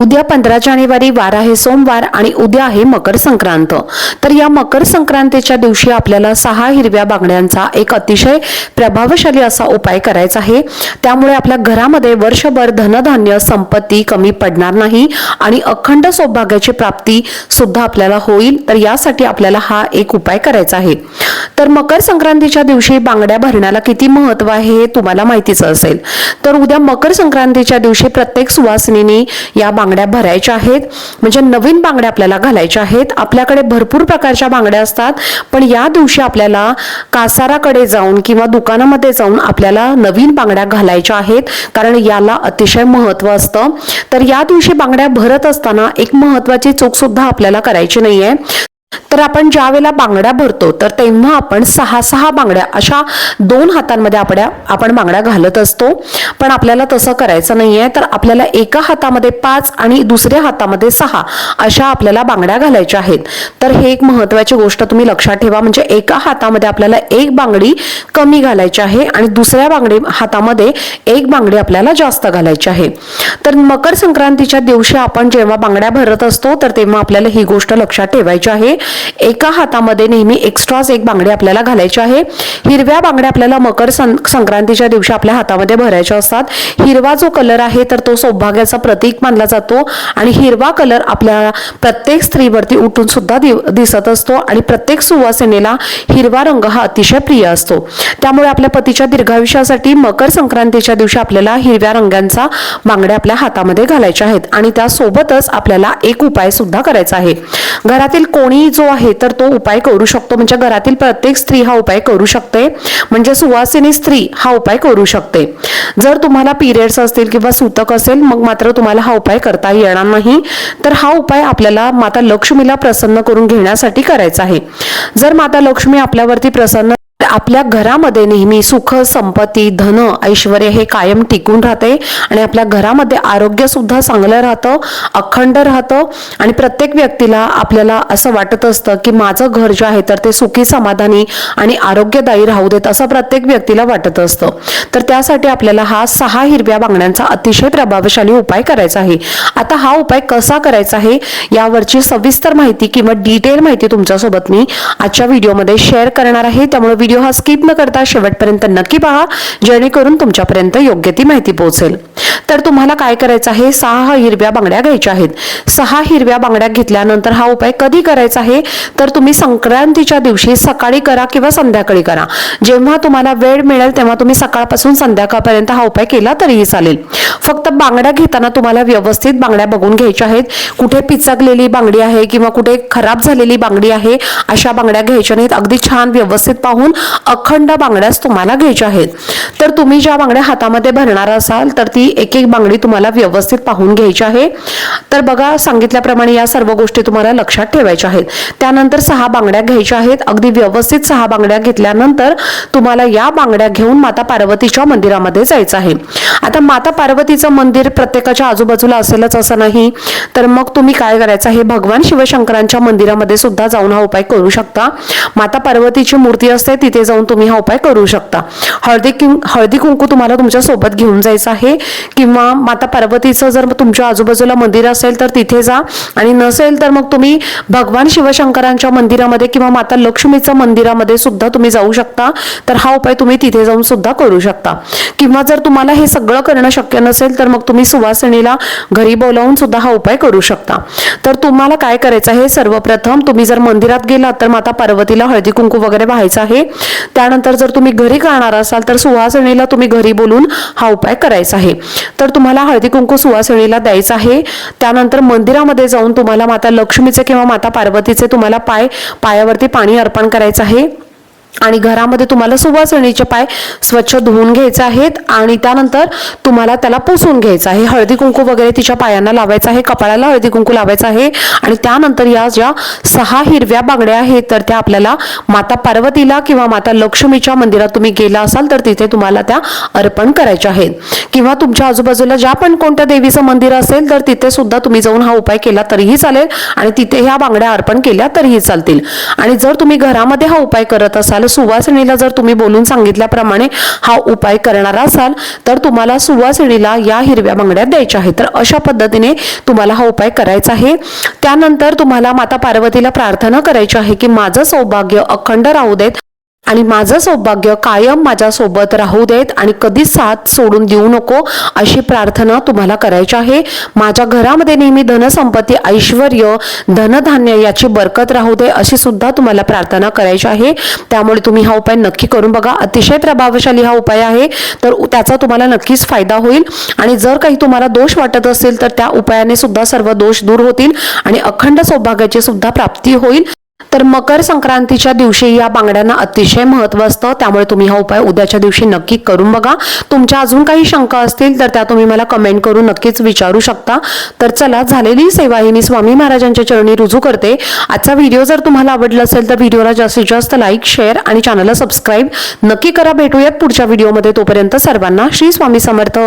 उद्या पंधरा जानेवारी वार आहे सोमवार आणि उद्या आहे मकर संक्रांत. तर या मकर संक्रांतीच्या दिवशी आपल्याला सहा हिरव्या बांगड्यांचा एक अतिशय प्रभावशाली असा उपाय करायचा आहे. त्यामुळे आपल्या घरामध्ये वर्षभर धनधान्य संपत्ती कमी पडणार नाही आणि अखंड सौभाग्याची प्राप्ती सुद्धा आपल्याला होईल. तर यासाठी आपल्याला हा एक उपाय करायचा आहे. तर मकर संक्रांतीच्या दिवशी बांगड्या भरण्याला किती महत्त्व आहे हे तुम्हाला माहितीच असेल. तर उद्या मकर संक्रांतीच्या दिवशी प्रत्येक सुवासिनीने या बांगड्या भरायच्या आहेत. म्हणजे नवीन बांगड्या आपल्याला घालायच्या आहेत. आपल्याकडे भरपूर प्रकारच्या बांगड्या असतात. पण या दिवशी आपल्याला कासाराकडे जाऊन किंवा दुकानामध्ये जाऊन आपल्याला नवीन बांगड्या घालायच्या आहेत. कारण याला अतिशय महत्त्व असतं. तर या दिवशी बांगड्या भरत असताना एक महत्वाची चूक सुद्धा आपल्याला करायची नाहीये. तर आपण ज्या वेळेला बांगड्या भरतो तर तेव्हा आपण सहा सहा बांगड्या अशा दोन हातांमध्ये आपल्या आपण बांगड्या घालत असतो. पण आपल्याला तसं करायचं नाहीये तर आपल्याला एका हातामध्ये पाच आणि दुसऱ्या हातामध्ये सहा अशा आपल्याला बांगड्या घालायच्या आहेत. तर हे एक महत्वाची गोष्ट तुम्ही लक्षात ठेवा म्हणजे एका हातामध्ये आपल्याला एक बांगडी कमी घालायची आहे आणि दुसऱ्या बांगडी हातामध्ये एक बांगडी आपल्याला जास्त घालायची आहे. तर मकर संक्रांतीच्या दिवशी आपण जेव्हा बांगड्या भरत असतो तर तेव्हा आपल्याला ही गोष्ट लक्षात ठेवायची आहे. एका हातामध्ये नेहमी एक्स्ट्राच एक बांगडी आपल्याला घालायची आहे. हिरव्या बांगड्या आपल्याला मकर सं- संक्रांतीच्या दिवशी आपल्या हातामध्ये भरायच्या असतात. हिरवा जो कलर आहे तर तो सौभाग्याचा प्रतीक मानला जातो. आणि हिरवा कलर आपल्या प्रत्येक स्त्रीवरती उठून सुद्धा दिसत असतो. आणि प्रत्येक सुवासेनेला हिरवा रंग हा अतिशय प्रिय असतो. त्यामुळे आपल्या पतीच्या दीर्घायुष्यासाठी मकर संक्रांतीच्या दिवशी आपल्याला हिरव्या रंगांचा बांगड्या आपल्या हातामध्ये घालायच्या आहेत. आणि त्यासोबतच आपल्याला एक उपाय सुद्धा करायचा आहे. घरातील कोणी जो आहे तर तो उपाय करू शकतो. म्हणजे घरातील प्रत्येक स्त्री हा उपाय करू शकते. म्हणजे सुवासिनी स्त्री हा उपाय करू शकते. जर तुम्हाला पिरियड्स असतील किंवा सूतक असेल मग मात्र तुम्हाला हा उपाय करता येणार नाही. तर हा उपाय आपल्याला माता लक्ष्मीला प्रसन्न करून घेण्यासाठी करायचा आहे. जर माता लक्ष्मी आपल्यावरती प्रसन्न आपल्या घरामध्ये नेहमी सुख संपत्ती धन ऐश्वर हे कायम टिकून राहते. आणि आपल्या घरामध्ये आरोग्य सुद्धा चांगलं राहतं अखंड राहतं. आणि प्रत्येक व्यक्तीला आपल्याला असं वाटत असतं की माझं घर जे आहे तर ते सुखी समाधानी आणि आरोग्यदायी राहू देत असं प्रत्येक व्यक्तीला वाटत असतं. तर त्यासाठी आपल्याला हा सहा हिरव्या बांगड्यांचा अतिशय प्रभावशाली उपाय करायचा आहे. आता हा उपाय कसा करायचा आहे यावरची सविस्तर माहिती किंवा डिटेल माहिती तुमच्यासोबत मी आजच्या व्हिडिओमध्ये शेअर करणार आहे. त्यामुळे व्हिडिओ हा स्किप न करता शेवटपर्यंत नक्की पहा जेणेकरून तुमच्यापर्यंत योग्य ती माहिती पोहोचेल. तर तुम्हाला काय करायचं आहे? सहा हिरव्या बांगड्या घ्यायच्या आहेत. सहा हिरव्या बांगड्या घेतल्यानंतर हा उपाय कधी करायचा आहे? तर तुम्ही संक्रांतीच्या दिवशी सकाळी करा किंवा संध्याकाळी करा. जेव्हा तुम्हाला वेळ मिळेल तेव्हा तुम्ही सकाळपासून संध्याकाळपर्यंत हा उपाय केला तरीही चालेल. फक्त बांगड्या घेताना तुम्हाला व्यवस्थित बांगड्या बघून घ्यायच्या आहेत. कुठे पिचकलेली बांगडी आहे किंवा कुठे खराब झालेली बांगडी आहे अशा बांगड्या घ्यायच्या नाहीत. अगदी छान व्यवस्थित पाहून अखंड बांगड्याच तुम्हाला घ्यायच्या आहेत. तर तुम्ही ज्या बांगड्या हातामध्ये भरणार असाल तर ती एक एक बांगडी तुम्हाला व्यवस्थित पाहून घ्यायची आहे. तर बघा सांगितल्याप्रमाणे या सर्व गोष्टी तुम्हाला लक्षात ठेवायच्या आहेत. त्यानंतर सहा बांगड्या घ्यायच्या आहेत. अगदी व्यवस्थित सहा बांगड्या घेतल्यानंतर तुम्हाला या बांगड्या घेऊन माता पार्वतीच्या मंदिरामध्ये जायचं आहे. आता माता पार्वतीचं मंदिर प्रत्येकाच्या आजूबाजूला असेलच असं नाही तर मग तुम्ही काय करायचं हे भगवान शिवशंकरांच्या मंदिरामध्ये सुद्धा जाऊन हा उपाय करू शकता. माता पार्वतीची मूर्ती असते तिथे जाऊन तुम्ही हा उपाय करू शकता. हळदी किं हळदी कुंकू तुम्हाला तुमच्यासोबत घेऊन जायचं आहे. किंवा माता पार्वतीचं जर तुमच्या आजूबाजूला मंदिर असेल तर तिथे जा. आणि नसेल तर मग तुम्ही भगवान शिवशंकरांच्या मंदिरामध्ये किंवा माता लक्ष्मीचं मंदिरामध्ये सुद्धा तुम्ही जाऊ शकता. तर हा उपाय तुम्ही तिथे जाऊन सुद्धा करू शकता. किंवा जर तुम्हाला हे सगळं करणं शक्य नसेल तर मग तुम्ही सुवासिनीला घरी बोलावून सुद्धा हा उपाय करू शकता. तर तुम्हाला काय करायचं आहे? सर्वप्रथम तुम्ही जर मंदिरात गेलात तर माता पार्वतीला हळदी कुंकू वगैरे व्हायचं आहे. त्यानंतर जर तुम्ही घरी करणार असाल तर सुवासिनीला तुम्ही घरी बोलून हा उपाय करायचा आहे. तर तुम्हाला हळदी कुंकू सुवासिनीला द्यायचा आहे. त्यानंतर मंदिरामध्ये जाऊन तुम्हाला माता लक्ष्मीचे किंवा माता पार्वतीचे तुम्हाला पाय पायावरती पाणी अर्पण करायचं आहे. आणि घरामध्ये तुम्हाला सुवासणीचे पाय स्वच्छ धुवून घ्यायचे आहेत आणि त्यानंतर तुम्हाला त्याला पुसून घ्यायचं आहे. हळदी कुंकू वगैरे तिच्या पायांना लावायचं आहे कपाळाला हळदी कुंकू लावायचं आहे आणि त्यानंतर या ज्या सहा हिरव्या बांगड्या आहेत तर त्या आपल्याला माता पार्वतीला किंवा माता लक्ष्मीच्या मंदिरात तुम्ही गेला असाल तर तिथे तुम्हाला त्या अर्पण करायच्या आहेत. किंवा तुमच्या आजूबाजूला ज्या पण कोणत्या देवीचं मंदिर असेल तर तिथे सुद्धा तुम्ही जाऊन हा उपाय केला तरीही चालेल आणि तिथे ह्या बांगड्या अर्पण केल्या तरीही चालतील. आणि जर तुम्ही घरामध्ये हा उपाय करत असाल सुवासिनीला जर तुम्ही बोलून सांगितल्याप्रमाणे हा उपाय करणार असाल तर तुम्हाला सुवासिनीला या हिरव्या बांगड्यात द्यायच्या आहेत तर अशा पद्धतीने तुम्हाला हा उपाय करायचा आहे. त्यानंतर तुम्हाला माता पार्वतीला प्रार्थना करायची आहे की माझं सौभाग्य अखंड राहू देत आणि माझं सौभाग्य कायम माझ्यासोबत राहू देत आणि कधीच साथ सोडून देऊ नको अशी प्रार्थना तुम्हाला करायची आहे. माझ्या घरामध्ये नेहमी धनसंपत्ती ऐश्वर धनधान्य याची बरकत राहू दे अशी सुद्धा तुम्हाला प्रार्थना करायची आहे. त्यामुळे तुम्ही हा उपाय नक्की करून बघा. अतिशय प्रभावशाली हा उपाय आहे. तर त्याचा तुम्हाला नक्कीच फायदा होईल. आणि जर काही तुम्हाला दोष वाटत असेल तर त्या उपायाने सुद्धा सर्व दोष दूर होतील आणि अखंड सौभाग्याची सुद्धा प्राप्ती होईल. तर मकर संक्रांतीच्या दिवशी या बांगड्यांना अतिशय महत्त्व असतं. त्यामुळे तुम्ही हा उपाय उद्याच्या दिवशी नक्की करून बघा. तुमच्या अजून काही शंका असतील तर त्या तुम्ही मला कमेंट करून नक्कीच विचारू शकता. तर चला झालेली सेवा ही मी स्वामी महाराजांच्या चरणी रुजू करते. आजचा व्हिडिओ जर तुम्हाला आवडला असेल तर व्हिडिओला जास्तीत जास्त लाईक शेअर आणि चॅनलला सबस्क्राईब नक्की करा. भेटूयात पुढच्या व्हिडिओमध्ये. तोपर्यंत सर्वांना श्री स्वामी समर्थ.